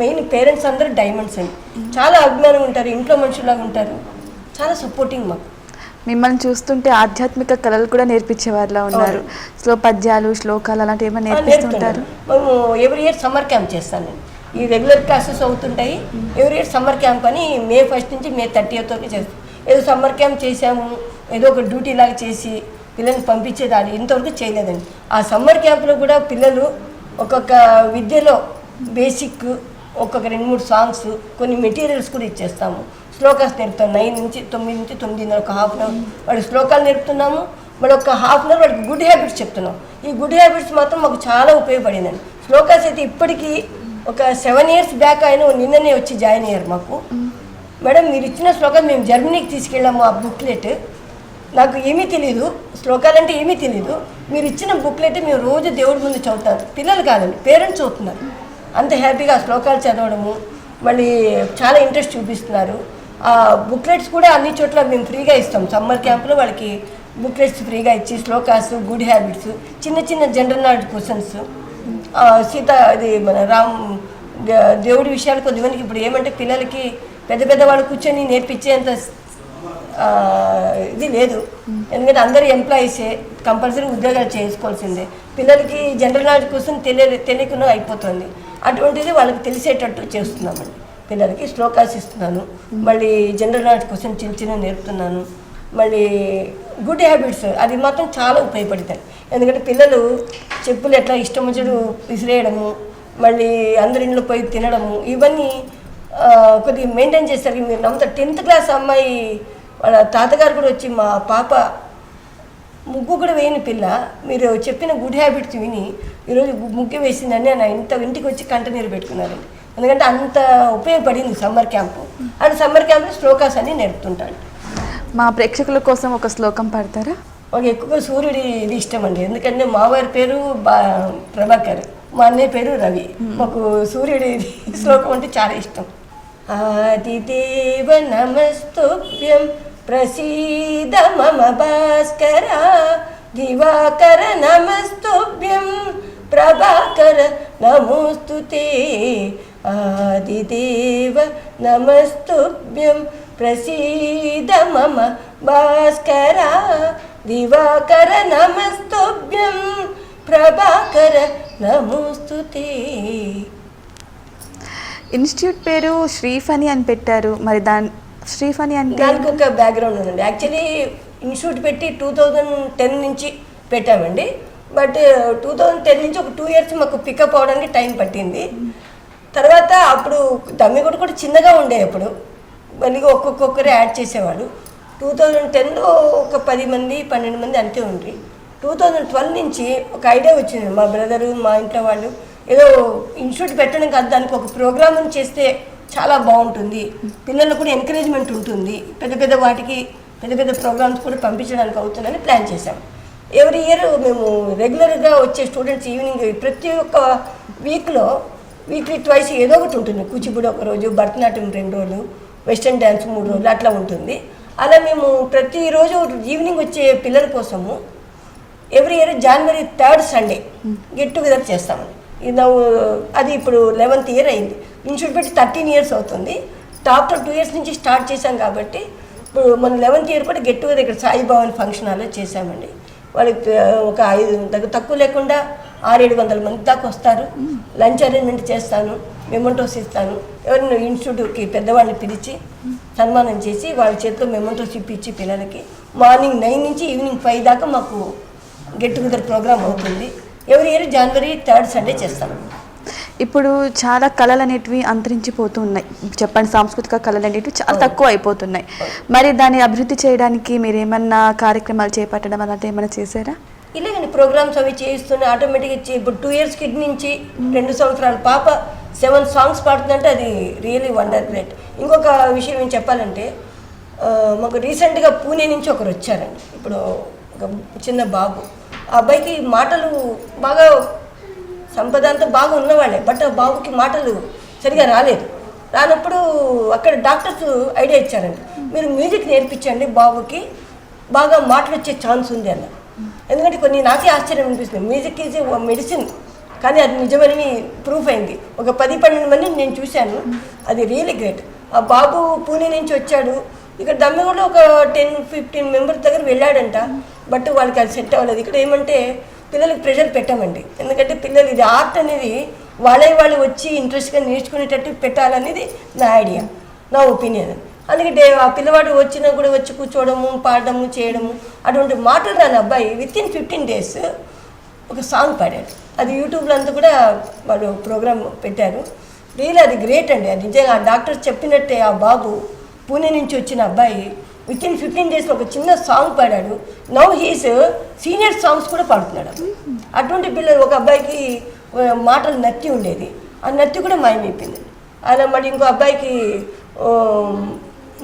మెయిన్ పేరెంట్స్ అందరూ డైమండ్స్ అండి. చాలా అభిమానం ఉంటారు. ఇంట్లో మనుషులాగా ఉంటారు. చాలా సపోర్టింగ్ మాకు. మిమ్మల్ని చూస్తుంటే ఆధ్యాత్మిక కళలు కూడా నేర్పించేవారిలా ఉన్నారు. స్లో పద్యాలు శ్లోకాలు అలాంటివి ఏమైనా నేర్పిస్తుంటారు. మేము ఎవ్రీ ఇయర్ సమ్మర్ క్యాంప్ చేస్తాను నేను ఈ రెగ్యులర్ క్లాసెస్ అవుతుంటాయి. ఎవ్రీ ఇయర్ సమ్మర్ క్యాంప్ అని మే ఫస్ట్ నుంచి మే థర్టీ వరకు చేస్తాం. ఏదో సమ్మర్ క్యాంప్ చేసాము ఏదో ఒక డ్యూటీ లాగా చేసి పిల్లల్ని పంపించేది అది ఇంతవరకు చేయలేదండి. ఆ సమ్మర్ క్యాంప్లో కూడా పిల్లలు ఒక్కొక్క విద్యలో బేసిక్ ఒక్కొక్క రెండు మూడు సాంగ్స్ కొన్ని మెటీరియల్స్ కూడా ఇచ్చేస్తాము. శ్లోకాస్ నేర్పుతాం. నైన్ నుంచి తొమ్మిది నుంచి తొమ్మిదిన్నర ఒక హాఫ్ అన్ అవర్ వాడికి శ్లోకాలు నేర్పుతున్నాము. మరి ఒక హాఫ్ అన్ అవర్ వాడికి గుడ్ హ్యాబిట్స్ చెప్తున్నాం. ఈ గుడ్ హ్యాబిట్స్ మాత్రం మాకు చాలా ఉపయోగపడిందండి. శ్లోకాస్ అయితే ఇప్పటికీ ఒక సెవెన్ ఇయర్స్ బ్యాక్ ఆయన నిన్ననే వచ్చి జాయిన్ అయ్యారు మాకు. మేడం మీరు ఇచ్చిన శ్లోకాలు మేము జర్మనీకి తీసుకెళ్ళాము ఆ బుక్లెట్. నాకు ఏమీ తెలియదు శ్లోకాలంటే ఏమీ తెలియదు మీరు ఇచ్చిన బుక్లెట్ మేము రోజు దేవుడి ముందు చదువుతారు. పిల్లలు కాదండి పేరెంట్స్ చదువుతున్నారు. అంత హ్యాపీగా శ్లోకాలు చదవడము మళ్ళీ చాలా ఇంట్రెస్ట్ చూపిస్తున్నారు. ఆ బుక్లెట్స్ కూడా అన్ని చోట్ల మేము ఫ్రీగా ఇస్తాం. సమ్మర్ క్యాంప్లో వాళ్ళకి బుక్లెట్స్ ఫ్రీగా ఇచ్చి శ్లోకాస్ గుడ్ హ్యాబిట్స్ చిన్న చిన్న జనరల్ నాలెడ్జ్ క్వశ్చన్స్. సీత అది మన రామ్ దేవుడి విషయాలు కొద్దిమందికి ఇప్పుడు ఏమంటే పిల్లలకి పెద్ద పెద్ద వాళ్ళు కూర్చొని నేర్పించేంత అంత ఇది లేదు. ఎందుకంటే అందరు ఎంప్లాయీసే కంపల్సరీ ఉద్యోగాలు చేసుకోవాల్సిందే. పిల్లలకి జనరల్ నాలెడ్జ్ కోసం తెలియ తెలియకుండా అయిపోతుంది. అటువంటిది వాళ్ళకి తెలిసేటట్టు చేస్తున్నామండి. పిల్లలకి శ్లోకాస్ ఇస్తున్నాను. మళ్ళీ జనరల్ నాలెడ్జ్ కోసం చిన్న చిన్న నేర్పుతున్నాను. మళ్ళీ గుడ్ హ్యాబిట్స్ అది మాత్రం చాలా ఉపయోగపడతాయి. ఎందుకంటే పిల్లలు చెప్పులు ఎట్లా ఇష్టం వచ్చాడు విసిరేయడము మళ్ళీ అందరి ఇంట్లో పోయి తినడము ఇవన్నీ కొద్దిగా మెయింటైన్ చేస్తారు మీరు నమ్ముతారు. టెన్త్ క్లాస్ అమ్మాయి వాళ్ళ తాతగారు కూడా వచ్చి మా పాప ముగ్గు కూడా వేయని పిల్ల మీరు చెప్పిన గుడ్ హ్యాబిట్స్ విని ఈరోజు ముగ్గు వేసిందని ఆయన ఇంత ఇంటికి వచ్చి కంట నీరు పెట్టుకున్నారండి. ఎందుకంటే అంత ఉపయోగపడింది సమ్మర్ క్యాంపు. అండ్ సమ్మర్ క్యాంప్లో శ్లోకాస్ అన్ని నేర్పుతుంటాడు మా ప్రేక్షకుల కోసం ఒక శ్లోకం పాడతారా? మాకు ఎక్కువగా సూర్యుడి ఇది ఇష్టం అండి ఎందుకంటే మావారి పేరు బా ప్రభాకర్ మా అన్నయ్య పేరు రవి. మాకు సూర్యుడి శ్లోకం అంటే చాలా ఇష్టం. ఆదిదేవ నమస్తుభ్యం ప్రసీద మమ భాస్కర దివాకర నమస్తుభ్యం ప్రభాకర నమోస్తు ఆదిదేవ నమస్తుభ్యం ప్రసీద మమ భాస్కర దివాకర నమస్తుభ్యం ప్రభాకర నమోస్తు ఇన్స్టిట్యూట్ పేరు శ్రీఫని అని పెట్టారు. మరి దాని శ్రీఫని అంటే దానికి ఒక బ్యాక్గ్రౌండ్ ఉందండి. యాక్చువల్లీ ఇన్స్టిట్యూట్ పెట్టి టూ థౌజండ్ టెన్ నుంచి పెట్టామండి. బట్ టూ థౌజండ్ టెన్ నుంచి ఒక టూ ఇయర్స్ మాకు పికప్ అవడానికి టైం పట్టింది. తర్వాత అప్పుడు దమ్మి కూడా చిన్నగా ఉండే అప్పుడు. మళ్ళీ ఒక్కొక్కరు యాడ్ చేసేవాడు టూ థౌజండ్ టెన్లో ఒక పది మంది పన్నెండు మంది అంతే ఉండ్రి. టూ థౌజండ్ ట్వెల్వ్ నుంచి ఒక ఐడియా వచ్చింది. మా బ్రదరు మా ఇంట్లో వాళ్ళు ఏదో ఇన్స్టిట్యూట్ పెట్టడం కాదు దానికి ఒక ప్రోగ్రామ్ చేస్తే చాలా బాగుంటుంది. పిల్లలకు కూడా ఎంకరేజ్మెంట్ ఉంటుంది. పెద్ద పెద్ద వాటికి పెద్ద పెద్ద ప్రోగ్రామ్స్ కూడా పంపించడానికి అవుతుందని ప్లాన్ చేశాం. ఎవ్రీ ఇయర్ మేము రెగ్యులర్గా వచ్చే స్టూడెంట్స్ ఈవినింగ్ ప్రతి ఒక్క వీక్లో వీక్లీ ట్వైస్ ఏదో ఒకటి ఉంటుంది. కూచిపూడి ఒక రోజు భరతనాట్యం రెండు రోజులు వెస్టర్న్ డ్యాన్స్ మూడు రోజులు అట్లా ఉంటుంది. అలా మేము ప్రతిరోజు ఈవినింగ్ వచ్చే పిల్లల కోసము every year January third Sunday get together చేస్తాము. ఇది నా- అది ఇప్పుడు లెవెన్త్ ఇయర్ అయింది. ఇన్స్టిట్యూట్ పెట్టి థర్టీన్ ఇయర్స్ అవుతుంది. టాప్ టూ ఇయర్స్ నుంచి స్టార్ట్ చేశాం కాబట్టి ఇప్పుడు మన లెవెన్త్ ఇయర్ కూడా గెట్ టుగెదర్ ఇక్కడ సాయిబాబాని ఫంక్షన్ హాల్లో చేశామండి. వాళ్ళకి ఒక ఐదు దగ్గర తక్కువ లేకుండా ఆరేడు వందల మంది దాకా వస్తారు. లంచ్ అరేంజ్మెంట్ చేస్తాను మెమంటోస్ ఇస్తాను. ఎవరిని ఇన్స్టిట్యూట్కి పెద్దవాళ్ళని పిలిచి సన్మానం చేసి వాళ్ళ చేతిలో మెమంటోస్ ఇప్పించి పిల్లలకి మార్నింగ్ నైన్ నుంచి ఈవినింగ్ ఫైవ్ దాకా మాకు గెట్ టుగెదర్ ప్రోగ్రామ్ అవుతుంది. ఎవరి ఇయర్? జనవరి థర్డ్ సండే చేస్తాను ఇప్పుడు చాలా కళలు అనేటివి అంతరించిపోతూ ఉన్నాయి చెప్పండి సాంస్కృతిక కళలు అనేటివి చాలా తక్కువ అయిపోతున్నాయి మరి దాన్ని అభివృద్ధి చేయడానికి మీరు ఏమన్నా కార్యక్రమాలు చేపట్టడం అలాంటి ఏమైనా చేశారా? ఇలాగని ప్రోగ్రామ్స్ అవి చేయిస్తూనే ఆటోమేటిక్గా ఇప్పుడు టూ ఇయర్స్ కిడ్ నుంచి రెండు సంవత్సరాల పాప సెవెన్ సాంగ్స్ పాడుతుందంటే అది రియలీ వండర్ గ్రేట్ ఇంకొక విషయం ఏం చెప్పాలంటే మాకు రీసెంట్గా పూణే నుంచి ఒకరు వచ్చారండి. ఇప్పుడు ఒక చిన్న బాబు. ఆ అబ్బాయికి మాటలు బాగా సంపద అంతా బాగా ఉన్నవాళ్ళే బట్ ఆ బాబుకి మాటలు సరిగా రాలేదు. రానప్పుడు అక్కడ డాక్టర్స్ ఐడియా ఇచ్చారండి మీరు మ్యూజిక్ నేర్పించండి బాబుకి బాగా మాటలు వచ్చే ఛాన్స్ ఉంది అన్న. ఎందుకంటే కొన్ని నాకే ఆశ్చర్యం అనిపిస్తుంది. మ్యూజిక్ ఈజ్ మెడిసిన్ కానీ అది నిజమని ప్రూఫ్ అయింది. ఒక పది పన్నెండు మందిని నేను చూశాను. అది రియలీ గ్రేట్. ఆ బాబు పూణే నుంచి వచ్చాడు. ఇక్కడ దమ్మిగూడలో ఒక టెన్ ఫిఫ్టీన్ మెంబర్స్ దగ్గర వెళ్ళాడంట. బట్ వాళ్ళకి అది సెట్ అవ్వలేదు. ఇక్కడ ఏమంటే పిల్లలకి ప్రెషర్ పెట్టామండి. ఎందుకంటే పిల్లలు ఇది ఆర్ట్ అనేది వాళ్ళే వాళ్ళు వచ్చి ఇంట్రెస్ట్గా నేర్చుకునేటట్టు పెట్టాలనేది నా ఐడియా నా ఒపీనియన్. అందుకే ఆ పిల్లవాడు వచ్చినా కూడా వచ్చి కూర్చోవడము పాడడము చేయడము అటువంటి మాటలు రాని అబ్బాయి విత్ ఇన్ ఫిఫ్టీన్ డేస్ ఒక సాంగ్ పాడాడు. అది యూట్యూబ్లో అంతా కూడా వాళ్ళు ప్రోగ్రామ్ పెట్టారు. రియల్ అది గ్రేట్ అండి. అది నిజంగా ఆ చెప్పినట్టే ఆ బాబు పూణే నుంచి వచ్చిన అబ్బాయి విత్ ఇన్ ఫిఫ్టీన్ డేస్లో ఒక చిన్న సాంగ్ పాడాడు. నౌ హీస్ సీనియర్ సాంగ్స్ కూడా పాడుతున్నాడు. అటువంటి పిల్లలు ఒక అబ్బాయికి మాటలు నత్తి ఉండేది. ఆ నత్తి కూడా మాయమైపోయింది. అలా మరి ఇంకో అబ్బాయికి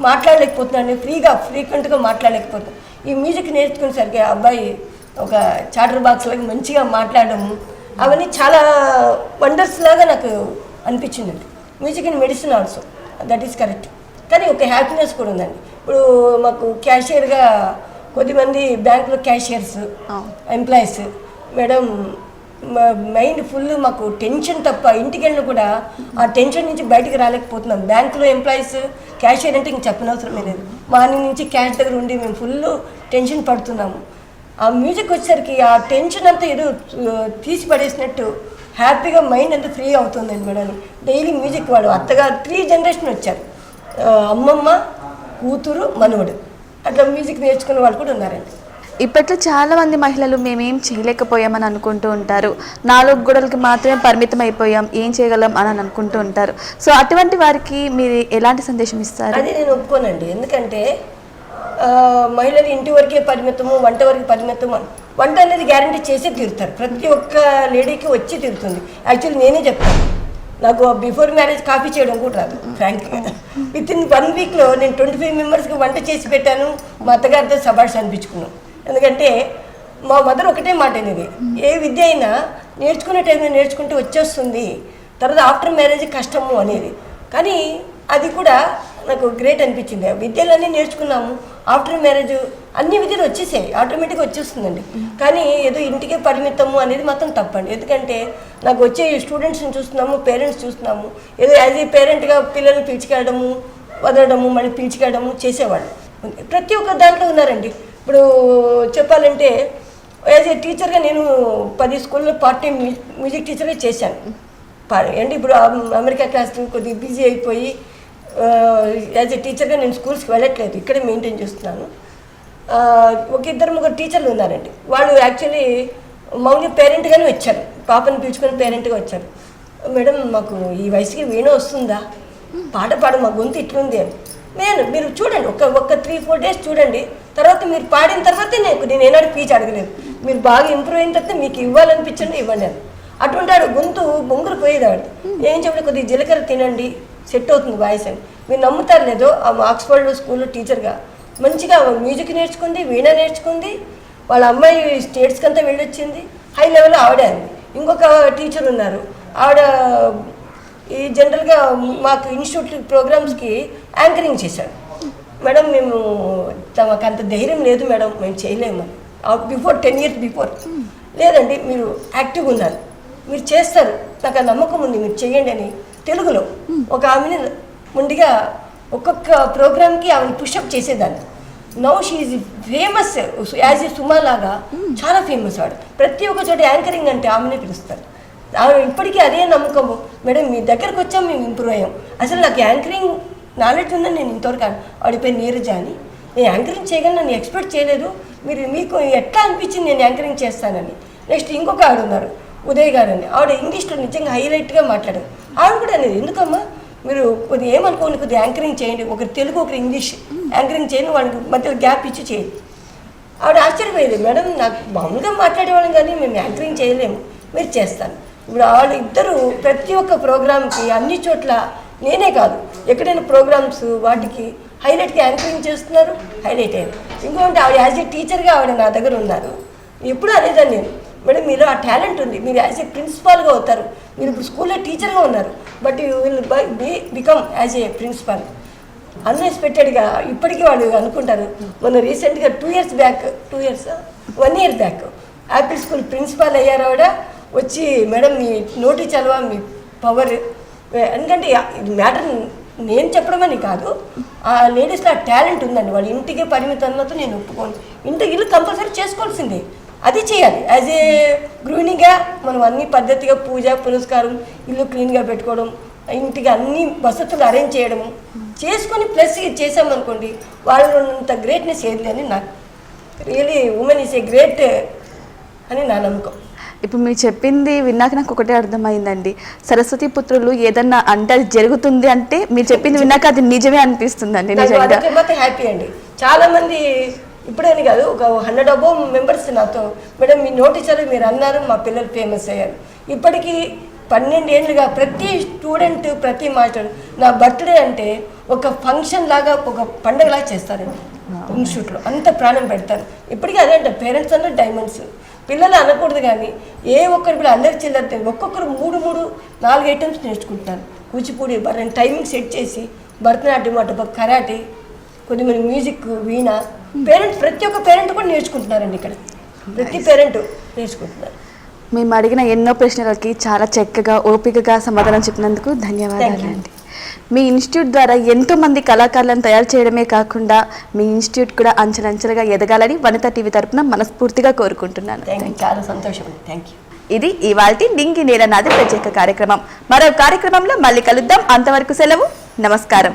మాట్లాడలేకపోతున్నాడు. ఫ్రీగా ఫ్రీక్వెంట్గా మాట్లాడలేకపోతున్నాడు. ఈ మ్యూజిక్ నేర్చుకునేసరికి ఆ అబ్బాయి ఒక చాటర్ బాక్స్ లాగా మంచిగా మాట్లాడము అవన్నీ చాలా వండర్స్ లాగా నాకు అనిపించింది music and medicine also that is correct కానీ ఒక హ్యాపీనెస్ కూడా ఉందండి. ఇప్పుడు మాకు క్యాషియర్గా కొద్దిమంది బ్యాంకులో cashiers. Employees madam mind full మాకు టెన్షన్ తప్ప ఇంటికి వెళ్ళిన కూడా ఆ టెన్షన్ నుంచి బయటికి రాలేకపోతున్నాం. బ్యాంకులో ఎంప్లాయీస్ క్యాషియర్ అంటే ఇంక చెప్పనవసరమే లేదు. మార్నింగ్ నుంచి క్యాష్ దగ్గర ఉండి మేము ఫుల్ టెన్షన్ పడుతున్నాము. ఆ మ్యూజిక్ వచ్చేసరికి ఆ టెన్షన్ అంతా ఏదో తీసి పడేసినట్టు హ్యాపీగా మైండ్ అంతా ఫ్రీ అవుతుందండి మేడం డైలీ మ్యూజిక్ వాడు. అత్తగారు త్రీ జనరేషన్ వచ్చారు. అమ్మమ్మ కూతురు మనవడు. అట్లా మ్యూజిక్ నేర్చుకునే వాళ్ళు కూడా ఉన్నారండి. ఇప్పట్లో చాలా మంది మహిళలు మేమేం చేయలేకపోయామని అనుకుంటూ ఉంటారు. నాలుగు గోడలకి మాత్రమే పరిమితం అయిపోయాం ఏం చేయగలం అని అని అనుకుంటూ ఉంటారు. సో అటువంటి వారికి మీరు ఎలాంటి సందేశం ఇస్తారు? అది నేను ఒప్పుకోనండి. ఎందుకంటే మహిళలు ఇంటి వరకే పరిమితము వంట వరకు పరిమితము అని. వంట అనేది గ్యారంటీ చేసే తీరుతారు. ప్రతి ఒక్క లేడీకి వచ్చి తీరుతుంది. యాక్చువల్లీ నేనే చెప్తాను. నాకు బిఫోర్ మ్యారేజ్ కాఫీ చేయడం కూడా రాదు ఫ్రాంక్గా. విత్ ఇన్ వన్ వీక్లో నేను ట్వంటీ ఫైవ్ మెంబర్స్కి వంట చేసి పెట్టాను. మా అత్తగారితో సబాష్ అనిపించుకున్నాను ఎందుకంటే మా మదర్ ఒకటే మాట అనేది ఏ విద్య అయినా నేర్చుకునే టైంలో నేర్చుకుంటే వచ్చేస్తుంది. తర్వాత ఆఫ్టర్ మ్యారేజ్ కష్టము అనేది. కానీ అది కూడా నాకు గ్రేట్ అనిపించింది. విద్యలన్నీ నేర్చుకున్నాము. ఆఫ్టర్ మ్యారేజ్ అన్ని విద్యలు వచ్చేసాయి. ఆటోమేటిక్గా వచ్చేస్తుందండి. కానీ ఏదో ఇంటికే పరిమితము అనేది మాత్రం తప్పండి. ఎందుకంటే నాకు వచ్చే స్టూడెంట్స్ని చూస్తున్నాము పేరెంట్స్ చూస్తున్నాము. ఏదో యాజ్ ఏ పేరెంట్గా పిల్లల్ని పిలిచికెళ్ళడము వదలడము మళ్ళీ పిలిచికెళ్ళడము చేసేవాళ్ళు. ప్రతి ఒక్క దాంట్లో ఉన్నారండి. ఇప్పుడు చెప్పాలంటే యాజ్ ఏ టీచర్గా నేను పది స్కూల్లో పార్ట్ టైం మ్యూజిక్ టీచర్గా చేశాను. పా- ఇప్పుడు అమెరికా క్లాస్ కొద్దిగా బిజీ అయిపోయి యాజ్ ఏ టీచర్గా నేను స్కూల్స్కి వెళ్ళట్లేదు. ఇక్కడే మెయింటైన్ చేస్తున్నాను. ఒక ఇద్దరు ముగ్గురు టీచర్లు ఉన్నారండి. వాళ్ళు యాక్చువల్లీ మౌని పేరెంట్గానే వచ్చారు. పాపని పిలుచుకొని పేరెంట్గా వచ్చారు. మేడం మాకు ఈ వయసుకి వీణ వస్తుందా? పాట పాడు మా గొంతు ఇట్లుంది అని. నేను మీరు చూడండి ఒక ఒక త్రీ ఫోర్ డేస్ చూడండి. తర్వాత మీరు పాడిన తర్వాత నేను నేను ఏనాడు పీచ్ అడగలేదు. మీరు బాగా ఇంప్రూవ్ అయిన తర్వాత మీకు ఇవ్వాలనిపించండి ఇవ్వండి అని. అటువంటి ఆడు గొంతు బొంగురు పోయేది ఆవిడ ఏం చెప్పండి కొద్దిగా జీలకర్ర తినండి. సెట్ అవుతుంది వాయిస్ అని. మీరు నమ్ముతారు లేదో ఆ ఆక్స్ఫర్డ్ స్కూల్లో టీచర్గా. మంచిగా మ్యూజిక్ నేర్చుకుంది వీణ నేర్చుకుంది వాళ్ళ అమ్మాయి స్టేట్స్కి అంతా వెళ్ళొచ్చింది హై లెవెల్లో ఆవిడే అంది. ఇంకొక టీచర్ ఉన్నారు. ఆవిడ ఈ జనరల్గా మాకు ఇన్స్టిట్యూట్ ప్రోగ్రామ్స్కి యాంకరింగ్ చేశాడు. మేడం మేము తమకు అంత ధైర్యం లేదు మేడం మేము చేయలేము బిఫోర్ టెన్ ఇయర్స్ బిఫోర్. లేదండి మీరు యాక్టివ్గా ఉన్నారు. మీరు చేస్తారు. నాకు ఆ నమ్మకం ఉంది మీరు చేయండి అని తెలుగులో ఒక ఆమెని ముందుగా ఒక్కొక్క ప్రోగ్రామ్కి ఆమెను పుషప్ చేసేదాన్ని. Now she famous as a Suma లాగా చాలా ఫేమస్ వాడు ప్రతి ఒక్క చోట యాంకరింగ్ అంటే ఆమెనే పిలుస్తారు. ఆమె ఇప్పటికీ అదే నమ్మకము మేడం మీ దగ్గరకు వచ్చాం మేము ఇంప్రూవ్ అయ్యాం. అసలు నాకు యాంకరింగ్ నాలెడ్జ్ ఉందని నేను ఇంతవరకు అన్- ఆవిడ నీరజ అని. నేను యాంకరింగ్ చేయగలను నన్ను ఎక్స్పెక్ట్ చేయలేదు. మీరు మీకు ఎట్లా అనిపించింది నేను యాంకరింగ్ చేస్తానని? నెక్స్ట్ ఇంకొక ఆవిడ ఉన్నారు ఉదయ్ గారు అని. ఆవిడ ఇంగ్లీష్లో నిజంగా హైలైట్గా మాట్లాడారు. ఆవిడ కూడా అనేది ఎందుకమ్మా? మీరు కొద్ది ఏమనుకోండి కొద్దిగా యాంకరింగ్ చేయండి. ఒకరు తెలుగు ఒకరి ఇంగ్లీష్. యాంకరింగ్ చేయండి వాళ్ళకి మధ్యలో గ్యాప్ ఇచ్చి చేయండి. ఆవిడ ఆశ్చర్యపోయేది మేడం నాకు మామూలుగా మాట్లాడేవాళ్ళం కానీ మేము యాంకరింగ్ చేయలేము. మీరు చేస్తాను. ఇప్పుడు వాళ్ళు ఇద్దరు ప్రతి ఒక్క ప్రోగ్రామ్కి అన్ని చోట్ల నేనే కాదు. ఎక్కడైనా ప్రోగ్రామ్స్ వాటికి హైలైట్గా యాంకరింగ్ చేస్తున్నారు హైలైట్ అయ్యారు. ఇంకోటి ఆవిడ యాజ్ ఏ టీచర్గా ఆవిడ నా దగ్గర ఉన్నారు. ఎప్పుడు అనేదాన్ని నేను మేడం మీరు ఆ టాలెంట్ ఉంది. మీరు యాజ్ ఏ ప్రిన్సిపాల్గా అవుతారు. మీరు ఇప్పుడు స్కూల్లో టీచర్గా ఉన్నారు. But you will be become as a principal అన్ఎక్స్పెక్టెడ్గా ఇప్పటికీ వాళ్ళు అనుకుంటారు. మొన్న రీసెంట్గా two years back two years one year back Apple school principal అయ్యారు ఆవిడ. వచ్చి మేడం మీ నోటి చలవ మీ పవర్ ఎందుకంటే ఇది మ్యాటర్ నేను చెప్పడం అని కాదు. ఆ లేడీస్లో ఆ టాలెంట్ ఉందండి. వాళ్ళ ఇంటికే పరిమితం అన్నట్టు నేను ఒప్పుకోను. ఇంటికి ఇల్లు కంపల్సరీ చేసుకోవాల్సిందే. అది చేయాలి. యాజ్ ఏ గృహిణిగా మనం అన్ని పద్ధతిగా పూజ పురస్కారం ఇల్లు క్లీన్గా పెట్టుకోవడం ఇంటికి అన్ని వసతులు అరేంజ్ చేయడము చేసుకొని ప్లస్ చేసామనుకోండి వాళ్ళు ఉన్నంత గ్రేట్నెస్ ఏది అని నాకు really women is a great అని నా నమ్మకం. ఇప్పుడు మీరు చెప్పింది విన్నాక నాకు ఒకటే అర్థమైందండి. సరస్వతి పుత్రులు ఏదన్నా అంటే అది జరుగుతుంది అంటే మీరు చెప్పింది విన్నాక అది నిజమే అనిపిస్తుందండి నాకు నిజంగా. అదొక మాత్రం హ్యాపీ అండి. చాలా మంది ఇప్పుడేని కాదు ఒక హండ్రెడ్ అబో మెంబర్స్ నాతో. మేడం మీ నోటీసారు మీరు అన్నారు మా పిల్లలు ఫేమస్ అయ్యారు. ఇప్పటికీ పన్నెండు ఏళ్ళుగా ప్రతి స్టూడెంట్ ప్రతి మాస్టర్ నా బర్త్డే అంటే ఒక ఫంక్షన్ లాగా ఒక పండగలా చేస్తారండి. ఇన్స్టిట్యూట్లో అంత ప్రాణం పెడతారు. ఇప్పటికీ అదే అంటే పేరెంట్స్ అన్న డైమండ్స్ పిల్లలు అనకూడదు కానీ ఏ ఒక్కరు కూడా అందరి చిల్లర ఒక్కొక్కరు మూడు మూడు నాలుగు ఐటమ్స్ నేర్చుకుంటున్నారు కూచిపూడి టైమింగ్ సెట్ చేసి భరతనాట్యం అటు కరాటే కొద్దిమంది మ్యూజిక్ వీణ పేరెంట్స్ ప్రతి ఒక్క పేరెంట్ కూడా నేర్చుకుంటున్నారండి ఇక్కడ. ప్రతి పేరెంట్ నేర్చుకుంటున్నారు. మేము అడిగిన ఎన్నో ప్రశ్నలకి చాలా చక్కగా ఓపికగా సమాధానం చెప్పినందుకు Thank ధన్యవాదాలండి మీ ఇన్స్టిట్యూట్ ద్వారా ఎంతో మంది కళాకారులను తయారు చేయడమే కాకుండా మీ ఇన్స్టిట్యూట్ కూడా అంచెలంచెలుగా ఎదగాలని వనిత టీవీ తరపున మనస్ఫూర్తిగా కోరుకుంటున్నాను. చాలా సంతోషం అండి. థ్యాంక్ యూ ఇది ఇవాల్టి డింగి నేల నాది ప్రత్యేక కార్యక్రమం. మరో కార్యక్రమంలో మళ్ళీ కలుద్దాం. అంతవరకు సెలవు. నమస్కారం.